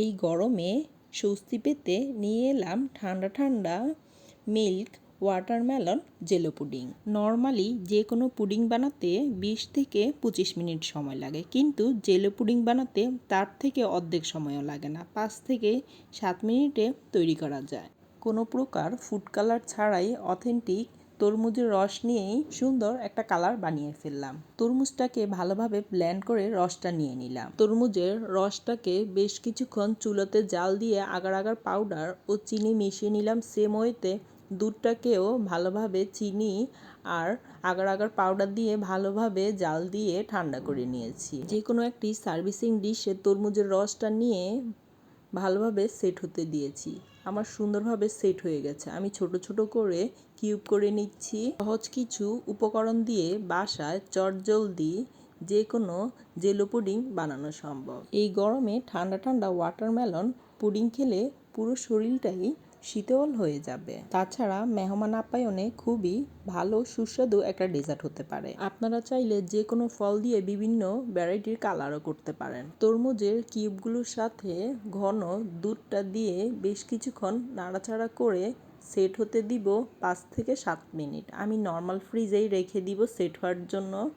এই গরমে স্বস্তি পেতে নিয়ে এলাম ঠান্ডা ঠান্ডা milk watermelon jello pudding. Normally যে কোনো পুডিং বানাতে বিশ থেকে পঁচিশ মিনিট সময় লাগে, কিন্তু জেলো পুডিং বানাতে তার থেকে অর্ধেক সময়ও লাগে না, পাঁচ থেকে সাত মিনিটে তৈরি করা যায়। কোনো প্রকার ফুড কালার ছাড়াই অথেন্টিক তরমুজের রস নিয়েই সুন্দর একটা কালার বানিয়ে ফেললাম। তরমুজটাকে ভালোভাবে ব্ল্যান্ড করে রসটা নিয়ে নিলাম। তরমুজের রসটাকে বেশ কিছুক্ষণ চুলোতে জাল দিয়ে আগার আগার পাউডার ও চিনি মিশিয়ে নিলাম। সেম ওয়েতে দুধটাকেও ভালোভাবে চিনি আর আগার আগার পাউডার দিয়ে ভালোভাবে জাল দিয়ে ঠান্ডা করে নিয়েছি। যে কোনো একটি সার্ভিসিং ডিশে তরমুজের রসটা নিয়ে ভালোভাবে সেট হতে দিয়েছি। আমার সুন্দরভাবে সেট হয়ে গেছে। আমি ছোট ছোট করে কিউব করে নিচ্ছি। সহজ কিছু উপকরণ দিয়ে বাসায় চটজলদি যে কোনো জেলো পুডিং বানানো সম্ভব। এই গরমে ঠান্ডা ঠান্ডা ওয়াটারমেলন পুডিং খেলে পুরো শরীরটাই শীতল হয়ে যাবে। তাছাড়া মেহমান আপ্যায়নে খুবই ভালো, সুস্বাদু একটা ডেজার্ট হতে পারে। আপনারা চাইলে যে কোনো ফল দিয়ে বিভিন্ন ভ্যারাইটির কালারও করতে পারেন। তরমুজের কিউবগুলোর সাথে ঘন দুধটা দিয়ে বেশ কিছুক্ষণ নাড়াচাড়া করে সেট হতে দিব পাঁচ থেকে সাত মিনিট। আমি নর্মাল ফ্রিজেই রেখে দিব সেট হওয়ার জন্য।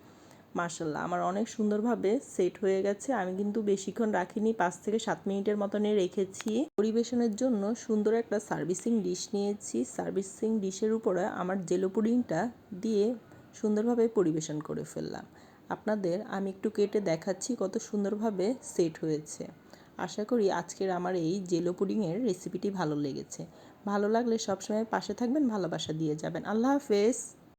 মার্শাল্লাহ আমার অনেক সুন্দরভাবে সেট হয়ে গেছে। আমি কিন্তু বেশিক্ষণ রাখিনি, পাঁচ থেকে সাত মিনিটের মতনই রেখেছি। পরিবেশনের জন্য সুন্দর একটা সার্ভিসিং ডিশ নিয়েছি। সার্ভিসিং ডিশের উপরে আমার জেলো পুডিংটা দিয়ে সুন্দরভাবে পরিবেশন করে ফেললাম। আপনাদের আমি একটু কেটে দেখাচ্ছি কত সুন্দরভাবে সেট হয়েছে। আশা করি আজকের আমার এই জেলো পুডিংয়ের রেসিপিটি ভালো লেগেছে। ভালো লাগলে সবসময় পাশে থাকবেন, ভালোবাসা দিয়ে যাবেন। আল্লাহ হাফেজ!